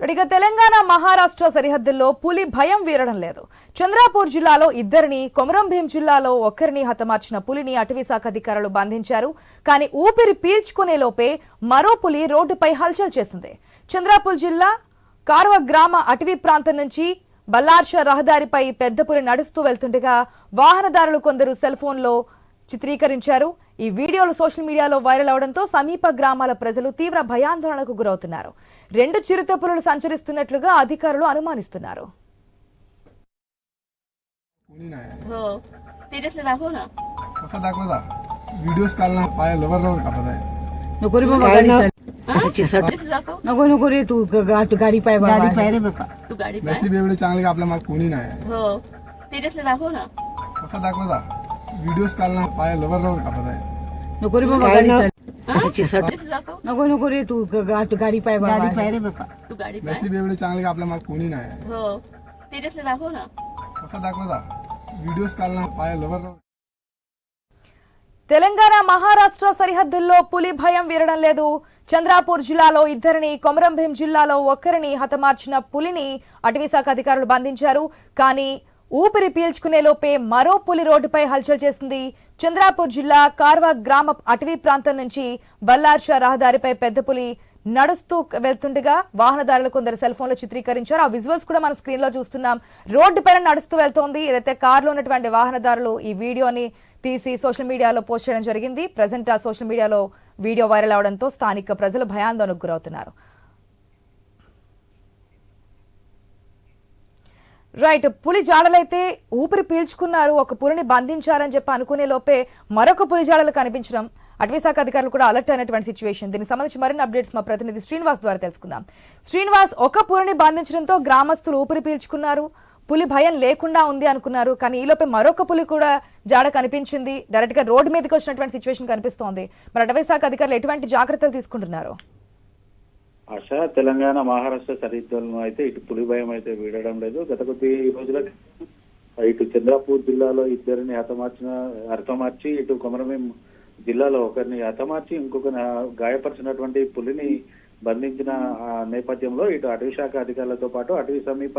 ఇక తెలంగాణ మహారాష్ట్ర సరిహద్దుల్లో పులి భయం వీరడం లేదు. చంద్రాపూర్ జిల్లాలో ఇద్దరిని కొమరం భీం జిల్లాలో ఒక్కరిని హతమార్చిన పులిని అటవీ శాఖ అధికారులు బంధించారు. కానీ ఊపిరి పీల్చుకునే లోపే మరో పులి రోడ్డుపై హల్చల్ చేస్తుంది. చంద్రాపూర్ జిల్లా కార్వ గ్రామ అటవీ ప్రాంతం నుంచి బల్లార్ష రహదారిపై పెద్ద పులి నడుస్తూ వెళ్తుండగా వాహనదారులు కొందరు సెల్ ఫోన్లో చిత్రీకరించారు ఈ వీడియోలు సోషల్ మీడియాలో వైరల్ అవడంతో సమీప గ్రామాల ప్రజలు తీవ్ర భయాందోళనకు గురవుతున్నారు రెండు చిరుత పులులు సంచరిస్తున్నట్లుగా అధికారులు అనుమానిస్తున్నారు कोणी नाही हो सिरियसली दाखव ना कसं दाखवता व्हिडिओज काढला पाय लवर लवर कापत आहे नको रे बाबा गाडी चाल- सिरियसली दाखव नको नको रे तू ग- गा- तू गाडी पाय बाबा तू गाडी पाय नशीब एवढे चांगले का आपल्या मागे कोणी नाही हो सिरियसली दाखव ना कसं दाखवता व्हिडिओज काढला पाय लवर लवर कापत आहे नको रे बाबा गाडी चाल- सिरियसली दाखव नको नको रे तू ग- गा- तू गाडी पाय बाबा तू गाडी पाय नशीब एवढे चांगले का आपल्या मागे कोणी नाही हो सिरियसली दाखव ना कसं दाखवता व्हिडिओज काढला पाय लवर लवर తెలంగాణ మహారాష్ట్ర సరిహద్దుల్లో పులి భయం వీరడం లేదు చంద్రాపూర్ జిల్లాలో ఇద్దరిని కొమరం భీం జిల్లాలో ఒక్కరిని హతమార్చిన పులిని అటవీ శాఖ అధికారులు బంధించారు కానీ ఊపిరి పీల్చుకునే లోపే మరో పులి రోడ్డుపై హల్చల్ చేసింది. చంద్రాపూర్ జిల్లా కార్వా గ్రామ అటవీ ప్రాంతం నుంచి బల్లార్ష రహదారిపై పెద్ద పులి నడుస్తూ వెళ్తుండగా వాహనదారులు కొందరు సెల్ ఫోన్లో చిత్రీకరించారు. ఆ విజువల్స్ కూడా మన స్క్రీన్లో చూస్తున్నాం. రోడ్డు పైన నడుస్తూ వెళ్తోంది. ఏదైతే కారులో ఉన్నటువంటి వాహనదారులు ఈ వీడియోని తీసి సోషల్ మీడియాలో పోస్ట్ చేయడం జరిగింది. ప్రజెంట్ ఆ సోషల్ మీడియాలో వీడియో వైరల్ అవడంతో స్థానిక ప్రజలు భయాందోళనకు గురవుతున్నారు. రైట్ పులి జాడలైతే ఊపిరి పీల్చుకున్నారు ఒక పులిని బంధించారని చెప్పి అనుకునే లోపే మరొక పులి జాడలు కనిపించడం అటవీశాఖ అధికారులు కూడా అలర్ట్ అయినటువంటి సిచ్యువేషన్ దీనికి సంబంధించి మరిన్ని అప్డేట్స్ మా ప్రతినిధి శ్రీనివాస్ ద్వారా తెలుసుకుందాం. శ్రీనివాస్ ఒక పులిని బంధించడంతో గ్రామస్తులు ఊపిరి పీల్చుకున్నారు పులి భయం లేకుండా ఉంది అనుకున్నారు కానీ ఈలోపే మరొక పులి కూడా జాడ కనిపించింది. డైరెక్ట్గా రోడ్డు మీదకి వచ్చినటువంటి సిచ్యువేషన్ కనిపిస్తోంది. మరి అటవీశాఖ అధికారులు ఎటువంటి జాగ్రత్తలు తీసుకుంటున్నారు? ఆశ. తెలంగాణ మహారాష్ట్ర సరిహద్దులను అయితే ఇటు పులి భయం అయితే వీడడం లేదు. గత కొద్ది రోజుల ఇటు చంద్రపూర్ జిల్లాలో ఇద్దరిని హతమార్చిన హతమార్చి ఇటు కొమరమేం జిల్లాలో ఒకరిని హతమార్చి ఇంకొకరిని గాయపరిచినటువంటి పులిని బంధించిన ఆ నేపథ్యంలో ఇటు అటవీ శాఖ అధికారులతో పాటు అటవీ సమీప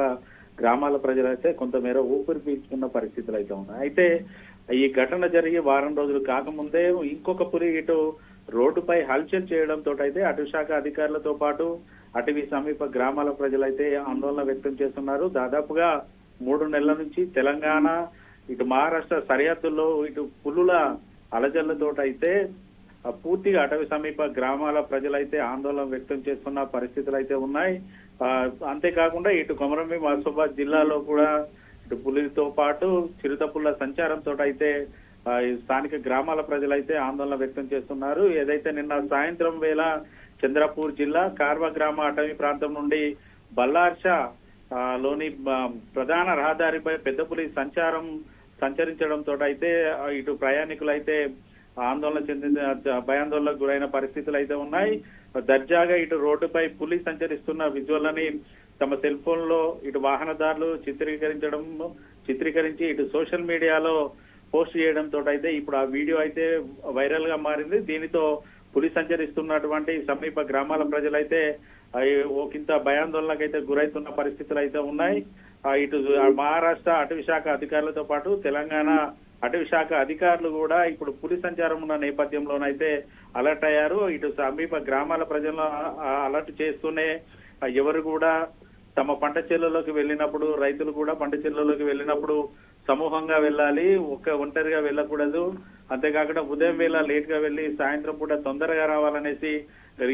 గ్రామాల ప్రజలైతే కొంతమేర ఊపిరి పీల్చుకున్న పరిస్థితులు అయితే ఉన్నాయి. అయితే ఈ ఘటన జరిగి వారం రోజులు కాకముందే ఇంకొక పులి ఇటు రోడ్డుపై హల్చల్ చేయడంతో అయితే అటవీ శాఖ అధికారులతో పాటు అటవీ సమీప గ్రామాల ప్రజలైతే ఆందోళన వ్యక్తం చేస్తున్నారు. దాదాపుగా మూడు నెలల నుంచి తెలంగాణ ఇటు మహారాష్ట్ర సరిహద్దుల్లో ఇటు పులుల అలజల్లతో అయితే పూర్తిగా అటవీ సమీప గ్రామాల ప్రజలైతే ఆందోళన వ్యక్తం చేస్తున్న పరిస్థితులు అయితే ఉన్నాయి అంతేకాకుండా ఇటు కొమరంభీం ఆసిఫాబాద్ జిల్లాలో కూడా ఇటు పులితో పాటు చిరుత పుల్ల సంచారంతో అయితే స్థానిక గ్రామాల ప్రజలైతే ఆందోళన వ్యక్తం చేస్తున్నారు. ఏదైతే నిన్న సాయంత్రం వేళ చంద్రపూర్ జిల్లా కార్వ గ్రామ అటవీ ప్రాంతం నుండి బల్లార్ష లోని ప్రధాన రహదారిపై పెద్ద పులి సంచారం సంచరించడంతో అయితే ఇటు ప్రయాణికులైతే ఆందోళన చెందిన భయాందోళనకు గురైన పరిస్థితులు అయితే ఉన్నాయి. దర్జాగా ఇటు రోడ్డుపై పులి సంచరిస్తున్న విజువల్ని తమ సెల్ ఫోన్లో ఇటు వాహనదారులు చిత్రీకరించడం చిత్రీకరించి ఇటు సోషల్ మీడియాలో పోస్ట్ చేయడంతో అయితే ఇప్పుడు ఆ వీడియో అయితే వైరల్గా మారింది. దీనితో పులి సంచరిస్తున్నటువంటి సమీప గ్రామాల ప్రజలైతే ఆ, ఒకంత భయాందోళనకైతే గురైతున్న పరిస్థితులు అయితే ఉన్నాయి ఇటు మహారాష్ట్ర అటవీ శాఖ అధికారులతో పాటు తెలంగాణ అటవీ శాఖ అధికారులు కూడా ఇప్పుడు పులి సంచారం ఉన్న నేపథ్యంలోనైతే అలర్ట్ అయ్యారు. ఇటు సమీప గ్రామాల ప్రజలను అలర్ట్ చేస్తూనే ఎవరు కూడా తమ పంట చేలలోకి వెళ్ళినప్పుడు రైతులు కూడా పంట చేలలోకి వెళ్ళినప్పుడు సమూహంగా వెళ్ళాలి ఒక ఒంటరిగా వెళ్ళకూడదు. అంతేకాకుండా ఉదయం వేళ లేట్గా వెళ్ళి సాయంత్రం పూట తొందరగా రావాలనేసి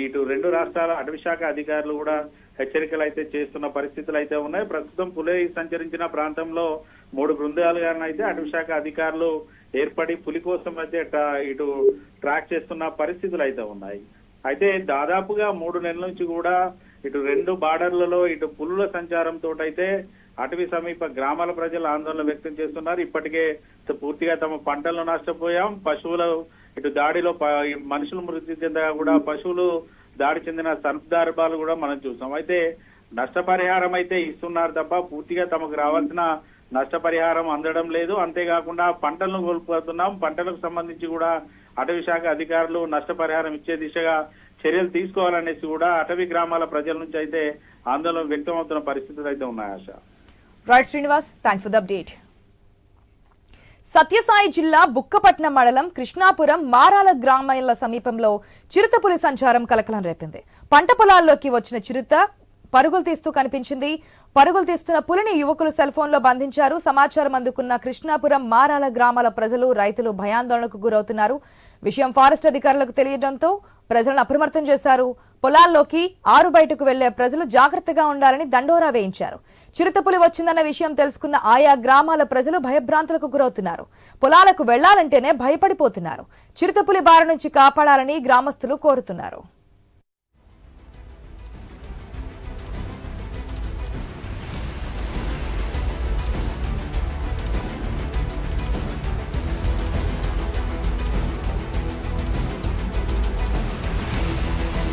ఇటు రెండు రాష్ట్రాల అటవీ శాఖ అధికారులు కూడా హెచ్చరికలు అయితే చేస్తున్న పరిస్థితులు అయితే ఉన్నాయి. ప్రస్తుతం పులి సంచరించిన ప్రాంతంలో మూడు బృందాలుగా అయితే అటవీ శాఖ అధికారులు ఏర్పడి పులి కోసం అయితే ట్రా- ఇటు ట్రాక్ చేస్తున్న పరిస్థితులు అయితే ఉన్నాయి. అయితే దాదాపుగా మూడు నెలల నుంచి కూడా ఇటు రెండు బార్డర్లలో ఇటు పులుల సంచారంతో అయితే అటవీ సమీప గ్రామాల ప్రజలు ఆందోళన వ్యక్తం చేస్తున్నారు. ఇప్పటికే పూర్తిగా తమ పంటలను నష్టపోయాం. పశువులు ఇటు దాడిలో ప- మనుషులు మృతి చెందగా కూడా పశువులు దాడి చెందిన సందర్భాలు కూడా మనం చూసాం. అయితే నష్టపరిహారం అయితే ఇస్తున్నారు తప్ప పూర్తిగా తమకు రావాల్సిన నష్టపరిహారం అందడం లేదు. అంతేకాకుండా పంటలను కోల్పోతున్నాం. పంటలకు సంబంధించి కూడా అటవీ శాఖ అధికారులు నష్టపరిహారం ఇచ్చే దిశగా చర్యలు తీసుకోవాలనేసి కూడా అటవీ గ్రామాల ప్రజల నుంచి అయితే ఆందోళన వ్యక్తమవుతున్న పరిస్థితులు అయితే ఉన్నాయి Asha. Right Srinivas thanks for the update Sathya Sai జిల్లా బుక్కపట్నం మండలం కృష్ణాపురం మారాల గ్రామాల సమీపంలో చిరుతపులి సంచారం కలకలం రేపింది. పంట పొలాల్లోకి వచ్చిన చిరుత పరుగులు తీస్తూ కనిపించింది. పరుగులు తీస్తున్న పులిని యువకులు సెల్ ఫోన్లో బంధించారు. సమాచారం అందుకున్న కృష్ణాపురం మారాల గ్రామాల ప్రజలు రైతులు భయాందోళనకు గురవుతున్నారు. విషయం ఫారెస్ట్ అధికారులకు తెలియడంతో ప్రజలను అప్రమత్తం చేశారు. పొలాల్లోకి ఆరు బయటకు వెళ్ళే ప్రజలు జాగ్రత్తగా ఉండాలని దండోరా వేయించారు. చిరుతపులి వచ్చిందన్న విషయం తెలుసుకున్న ఆయా గ్రామాల ప్రజలు భయభ్రాంతులకు గురవుతున్నారు. పొలాలకు వెళ్ళాలంటేనే భయపడిపోతున్నారు. చిరుతపులి బారి నుంచి కాపాడాలని గ్రామస్తులు కోరుతున్నారు.